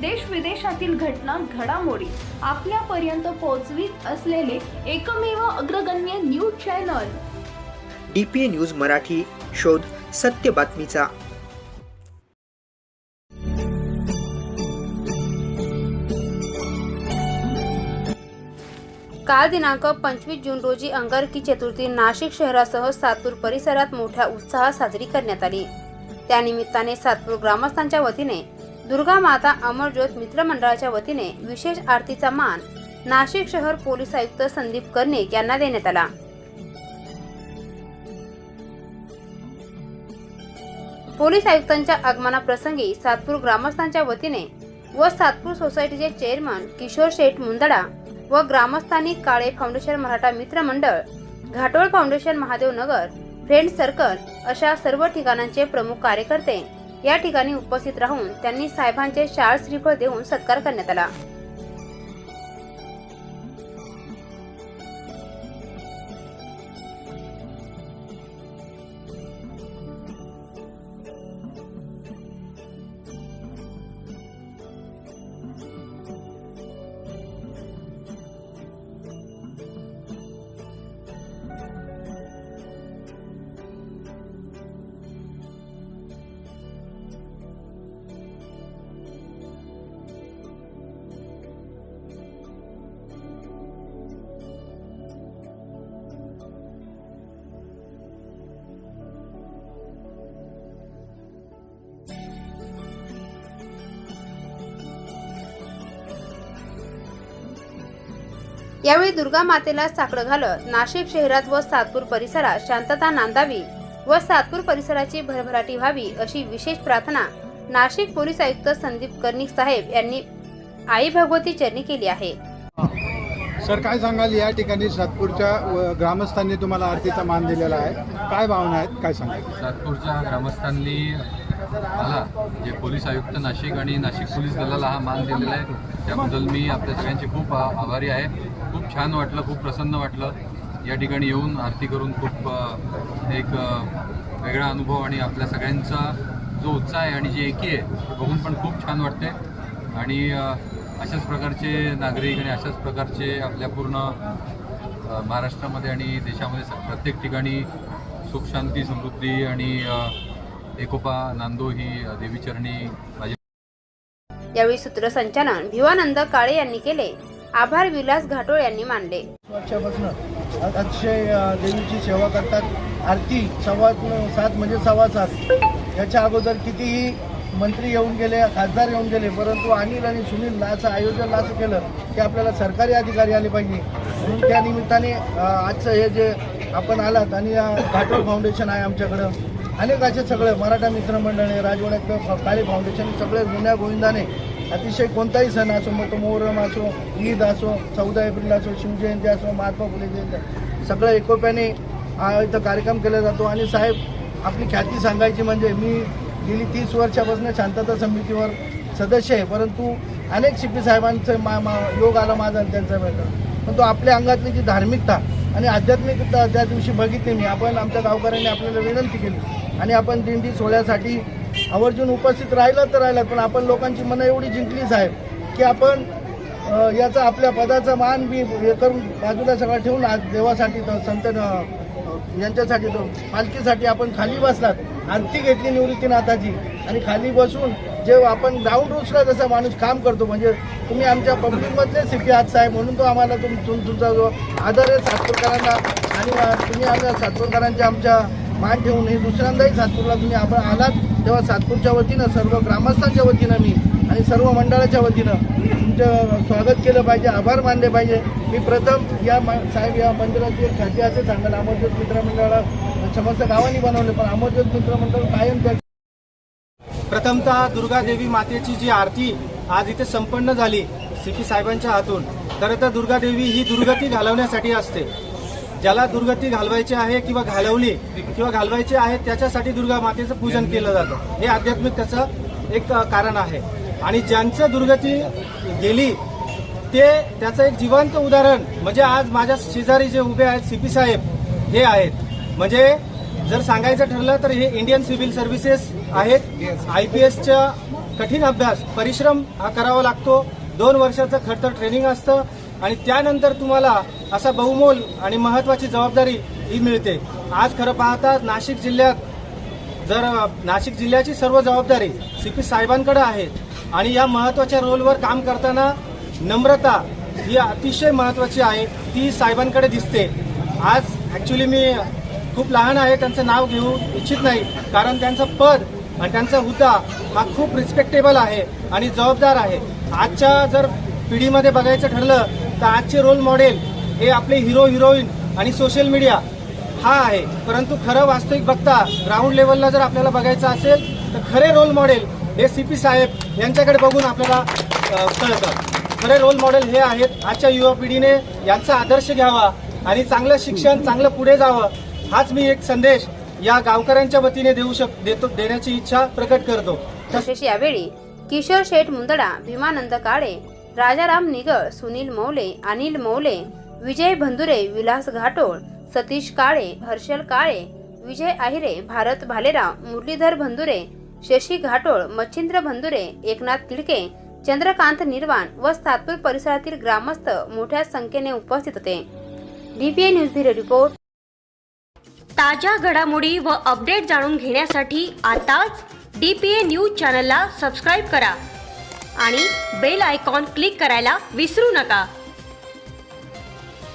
देश विदेशातील घटना घडामोडी आपल्यापर्यंत पोहोचवीत असलेले एकमेव अग्रगण्य news channel. DPA news Marathi शोध सत्य बातमीचा. काल दिनांक पंचवीस जून रोजी अंगारकी चतुर्थी नाशिक शहरासह सातपूर परिसरात मोठ्या उत्साहात साजरी करण्यात आली. त्यानिमित्ताने सातपूर ग्रामस्थांच्या वतीने दुर्गा माता अमरज्योत मित्रमंडळाच्या वतीने विशेष आरतीचा मान नाशिक शहर पोलीस आयुक्त संदीप कर्णिक यांना देण्यात आला. पोलीस आयुक्तांच्या आगमनाप्रसंगी सातपूर ग्रामस्थांच्या वतीने व सातपूर सोसायटीचे चेअरमन किशोर शेठ मुंदडा व ग्रामस्थांनी काळे foundation Maratha Mitra Mandal Ghatol foundation Mahadev Nagar friend circle अशा सर्व ठिकाणांचे प्रमुख कार्यकर्ते या ठिकाणी उपस्थित राहून त्यांनी साहेबांचे शाळ श्रीफळ देऊन सत्कार करण्यात आला. यावेळी दुर्गा मातेला साकडं घालत नाशिक शहरात व सातपूर परिसरात शांतता नांदावी व सातपूर परिसराची भरभराटी व्हावी अशी विशेष प्रार्थना नाशिक पोलीस आयुक्त संदीप कर्णिक साहेब यांनी आई भगवती चरणी केली आहे. सर काय सांगाल? या ठिकाणी सातपूरच्या ग्रामस्थांनी तुम्हाला आरतीचा मान दिलेला आहे. काय भावना आहेत? काय सांगाल? सातपूरच्या ग्रामस्थांनी मला जे पोलीस आयुक्त नाशिक आणि नाशिक पोलीस दलाला हा मान दिलेला आहे त्याबद्दल मी आपल्या सगळ्यांचे खूप आभारी आहे. खूप छान वाटलं खूप प्रसन्न वाटलं. या ठिकाणी येऊन आरती करून खूप एक वेगळा अनुभव आणि आपल्या सगळ्यांचा जो उत्साह आहे आणि जी एकी आहे बघून पण खूप छान वाटते. आणि अशाच प्रकारचे नागरिक आणि अशाच प्रकारचे आपल्या पूर्ण महाराष्ट्रामध्ये आणि देशामध्ये प्रत्येक ठिकाणी सुख शांती समृद्धी आणि एकोपा नांदो ही देवीचरणी माझी यावेळी सूत्रसंचालन भिवानंद काळे यांनी केले. आभार विलास घाटोळ यांनी मानले. वर्षापासून अतिशय देवीची सेवा करतात. आरती सव्वा सात म्हणजे सव्वा सात. याच्या अगोदर कितीही मंत्री येऊन गेले खासदार येऊन गेले परंतु अनिल आणि सुनील असं आयोजन असं केलं की आपल्याला सरकारी अधिकारी आले पाहिजे. म्हणून त्या निमित्ताने आजचं हे जे आपण आलात आणि घाटोळ फाउंडेशन आहे आमच्याकडं. अनेकाचे सगळे मराठा मित्रमंडळी राजवाड्यात काळे फाउंडेशन सगळे जुन्या गोविंदाने अतिशय कोणताही सण असो मग तो मोहरम असो ईद असो चौदा एप्रिल असो शिवजयंती असो महात्मा फुले जयंती सगळं एकोप्याने इथं कार्यक्रम केला जातो. आणि साहेब आपली ख्याती सांगायची म्हणजे मी गेली तीस वर्षापासून शांतता समितीवर सदस्य आहे परंतु अनेक शिपी साहेबांचं मा मा योग आला माझा आणि त्यांचा भेटला पण तो आपल्या अंगातली जी धार्मिकता आणि आध्यात्मिकता त्या दिवशी बघितली मी आपण आमच्या गावकऱ्यांनी आपल्याला विनंती केली. आणि आपण दिंडी सोहळ्यासाठी आवर्जून उपस्थित राहिलं तर राहिलं पण आपण लोकांची मनं एवढी जिंकली साहेब की आपण याचा आपल्या पदाचा मान बी हे करून बाजूला सगळं ठेवून आज देवासाठी तर संत यांच्यासाठी तो पालखीसाठी आपण खाली बसलात. आरती घेतली निवृत्तीनाथाची आणि खाली बसून जे आपण ग्राउंड रूट्सला जसा माणूस काम करतो म्हणजे तुम्ही आमच्या पब्लिकमधले सिटी आहात साहेब म्हणून तो आम्हाला तुम तुमचा जो आदर आहे सातपूरकरांना आणि तुम्ही आमच्या सातपूरकरांच्या आमच्या मान ठेवून हे दुसऱ्यांदाही सातपूरला तुम्ही आपण आलात तेव्हा सातपूरच्या वतीनं सर्व ग्रामस्थांच्या वतीनं मी आणि सर्व मंडळाच्या वतीनं तुमचं स्वागत केलं पाहिजे आभार मानले पाहिजे. मी प्रथम या मा- साहेब या मंदिराची एक ख्याती असे सांगाल. अमरज्योत मित्रमंडळाला समस्त गावांनी बनवले पण अमरज्योत मित्रमंडळ कायम त्या प्रथमतः दुर्गादेवी मातेची जी आरती आज इथे संपन्न झाली सी साहेबांच्या हातून. खरं तर दुर्गादेवी ही दुर्गती घालवण्यासाठी असते. ज्याला दुर्गती घालवायची आहे किंवा घालवली किंवा घालवायची आहे त्याच्यासाठी दुर्गा मातेचं पूजन केलं जातं. हे आध्यात्मिक त्याचं एक कारण आहे. आणि ज्यांचं दुर्गती गेली ते त्याचं एक जिवंत उदाहरण म्हणजे आज माझ्या शेजारी जे उभे आहेत सी पी साहेब हे आहेत. म्हणजे जर सांगायचं ठरलं तर हे इंडियन सिव्हिल सर्व्हिसेस आहेत. आय पी एसच्या कठीण अभ्यास परिश्रम हा करावा लागतो. दोन वर्षाचं खडतर ट्रेनिंग असतं. आणि त्यानंतर तुम्हाला असा बहुमोल आणि महत्वाची जबाबदारी ही मिळते. आज खरं पाहता नाशिक जिल्ह्यात जर नाशिक जिल्ह्याची सर्व जबाबदारी सी पी साहेबांकडे आहे आणि या महत्त्वाच्या रोलवर काम करताना नम्रता ही अतिशय महत्वाची आहे ती साहेबांकडे दिसते. आज ॲक्च्युली मी खूप लहान आहे त्यांचं नाव घेऊ इच्छित नाही कारण त्यांचं पद आणि त्यांचा हुद्दा हा खूप रिस्पेक्टेबल आहे आणि जबाबदार आहे. आजच्या जर पिढीमध्ये बघायचं ठरलं तर आजचे रोल मॉडेल हे आपले हिरो हिरोईन आणि सोशल मीडिया हा आहे. परंतु खरं वास्तविक बघता ग्राउंड लेवलला जर आपल्याला बघायचं असेल तर खरे रोल मॉडेल हे सी पी साहेब यांच्याकडे बघून आपल्याला कळतं. खरे रोल मॉडेल हे आहेत आजच्या युवा पिढीने यांचा आदर्श घ्यावा आणि चांगलं शिक्षण चांगलं पुढे जावं हाच मी एक संदेश या गावकऱ्यांच्या वतीने देऊ शक देतो देण्याची इच्छा प्रकट करतो. तसेच यावेळी किशोर शेठ मुंदडा भीमानंद काळे राजाराम निगळ सुनील मौले अनिल मौले विजय भंदुरे विलास घाटोळ सतीश काळे हर्षल काळे विजय आहिरे भारत भालेराव मुरलीधर भंदुरे शशी घाटोळ मच्छिंद्र भंदुरे एकनाथ तिडके चंद्रकांत निर्वाण व सातपूर परिसरातील ग्रामस्थ मोठ्या संख्येने उपस्थित होते. डीपीए न्यूज ब्युरो रिपोर्ट ताज्या घडामोडी व अपडेट जाणून घेण्यासाठी आताच डी पी ए न्यूज चॅनलला सबस्क्राईब करा आणि बेल आयकॉन क्लिक करायला विसरू नका.